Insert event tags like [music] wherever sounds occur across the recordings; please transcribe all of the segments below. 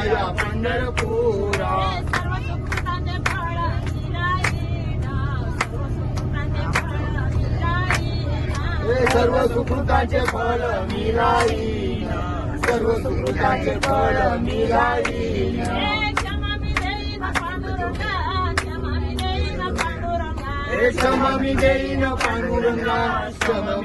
या पंढरपुरा सर्व सुकृताचे फळ मिळाई सर्व सुकृताचे फळ मिळाई हे क्षमा मी देईन पांडुरंगा क्षमा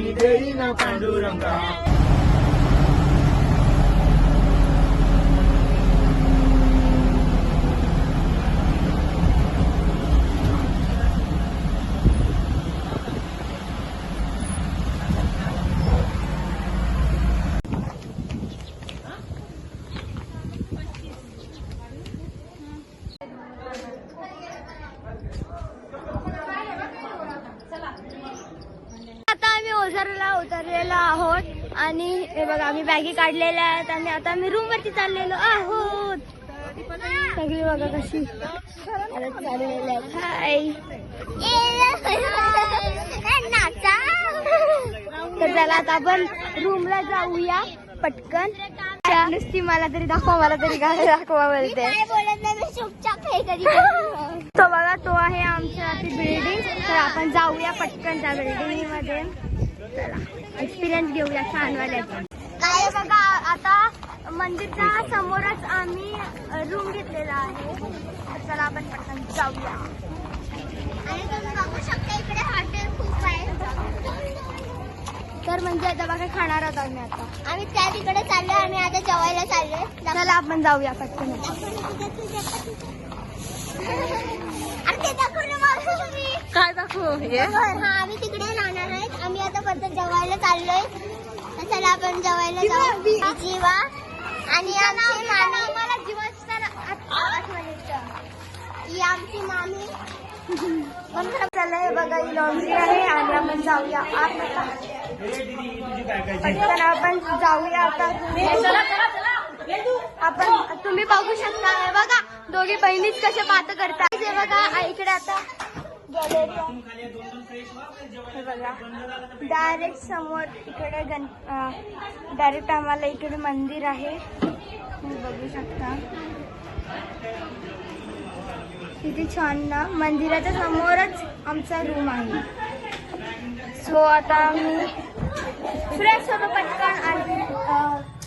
बॅगी काढलेल्या आहेत आणि आता आम्ही रूम वरती चाललेलो आहोत. सगळी बघा कशी चाललेली हाय तर चला आता आपण रूमला जाऊया पटकन. नुसती मला तरी दाखवा मला तरी काय दाखवा बोलते. तो बघा तो आहे आमच्या बिल्डिंग तर आपण जाऊया पटकन त्या बिल्डिंगमध्ये. चला एक्सपिरियन्स घेऊया छानवाल्याचा. काय बघा आता मंदिरच्या समोरच आम्ही रूम घेतलेला आहे. चला आपण पटकन जाऊया. आणि तुम्ही बघू शकता इकडे हॉटेल खूप आहे. तर म्हणजे आता बघा खाणार आहोत आम्ही आता. आम्ही त्या तिकडे चाललो आम्ही आता जेवायला चाललोय. चला आपण जाऊया पटकन. काय दाखवू हा? आम्ही तिकडे राहणार आहेत. आम्ही आता परत जेवायला चाललोय. चला आपण जेवायला जाऊ. जीवा. आणि आमची मामी मला ही आमची मामी. पण खरं चाललंय बघा ही लॉन्ड्री आहे आणि आपण जाऊया. आत आपण जाऊया आता. आपण तुम्ही बघू शकता. हे बघा दोघी बहिणीच कसे बात करतात. हे बघा इकडे आता. गॅलरी हे बघा. डायरेक्ट समोर इकडे गण डायरेक्ट आम्हाला इकडे मंदिर आहे. तुम्ही बघू शकता. किती छान ना. मंदिराच्या समोरच आमचा रूम आहे. सो आता मी फ्रेश होतो पटकन. आणि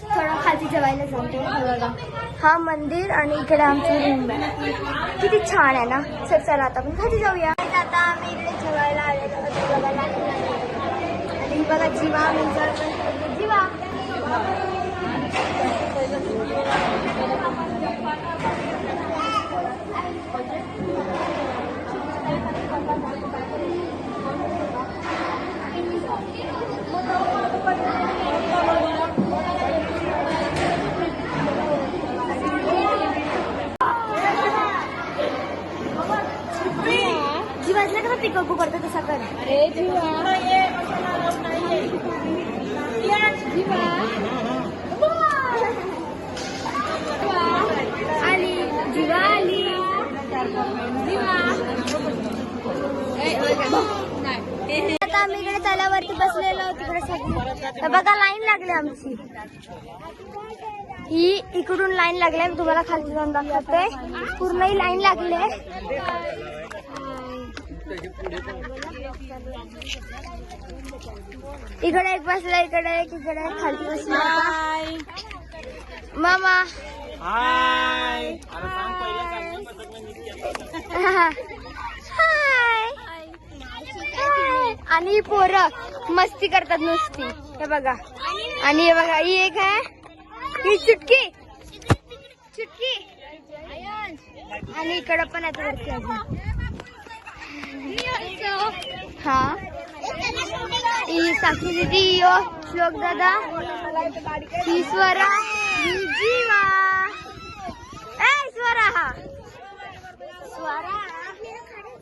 थोडं खाली जेवायला जातो. बघा. हा मंदिर आणि इकडे आमचा रूम आहे. किती छान आहे ना. सर चला आता आपण खाली जाऊया. आता आम्ही इकडे जेवायला आलेलो होतो बघायला आणि ही बघा जीवा जीवा जीवातला कसा पिकअप करतो तसा कर अरे आली जीवा आली आता आम्ही इकडे तलावरती बसलेलो तिकडे सगळी तर बघा लाईन लागली आमची. ही इकडून लाईन लागली मी तुम्हाला खाली जाऊन दाखवते. पूर्ण ही लाईन लागली इकडे एक बसला इकडे एक इकडे एक खाली बसला. मामा. हाय हाय हाय. आणि पोरं मस्ती करतात नुसती. हे बघा. आणि हे एक ही चुटकी. चुटकी. हा. ही साक्षी यो श्लोक दादा. Swara. Jeeva. Swara. Swara.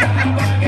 Bye. [laughs]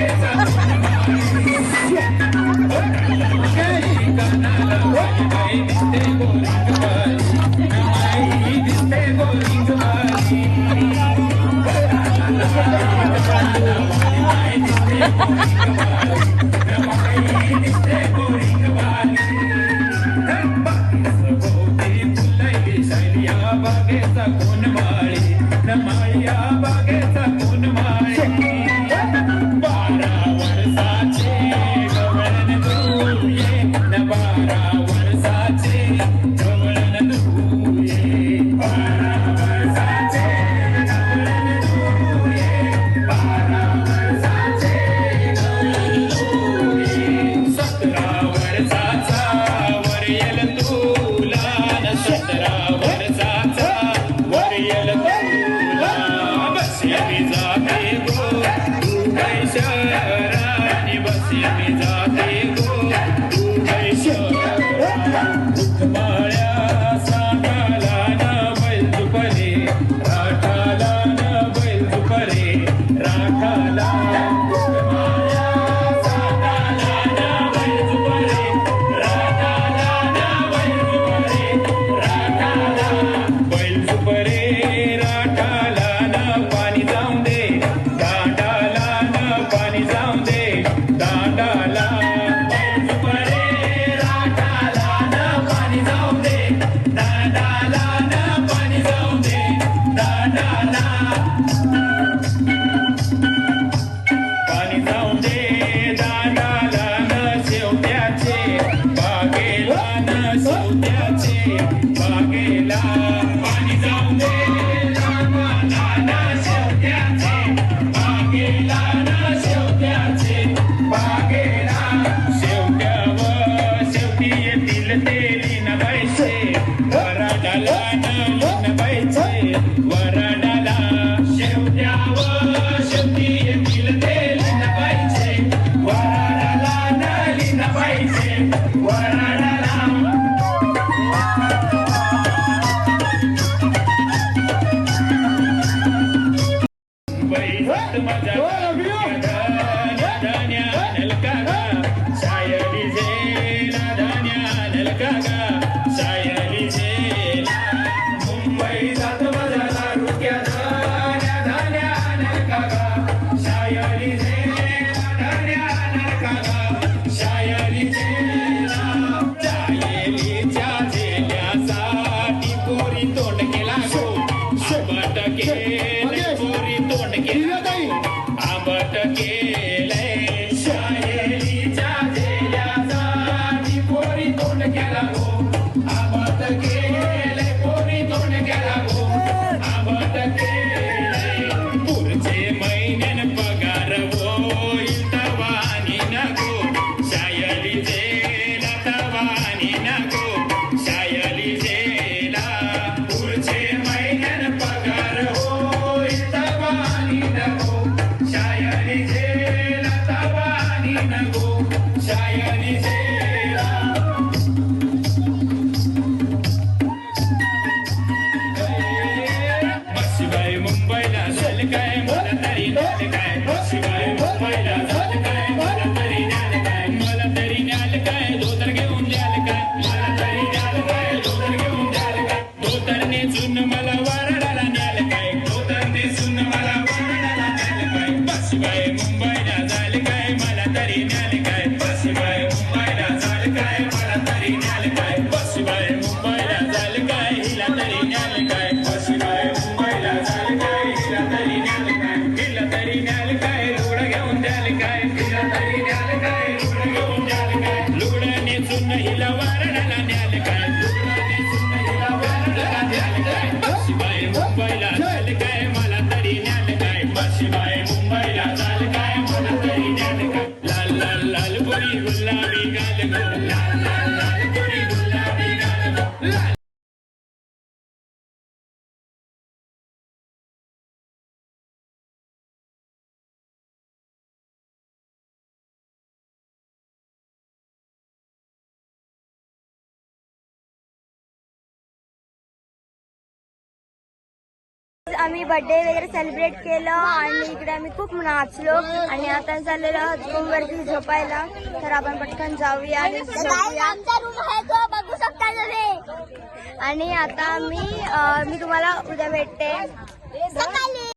Vai, vai, vai, vai. शरणगो शायनि से What do you got a go. La, la, la. आम्ही बर्थडे वगैरे सेलिब्रेट केलं आणि इकडे आम्ही खूप नाचलो आणि आता चाललेलो रूम वरती झोपायला. तर आपण पटकन जाऊया आणि आता मी मी तुम्हाला उद्या भेटते.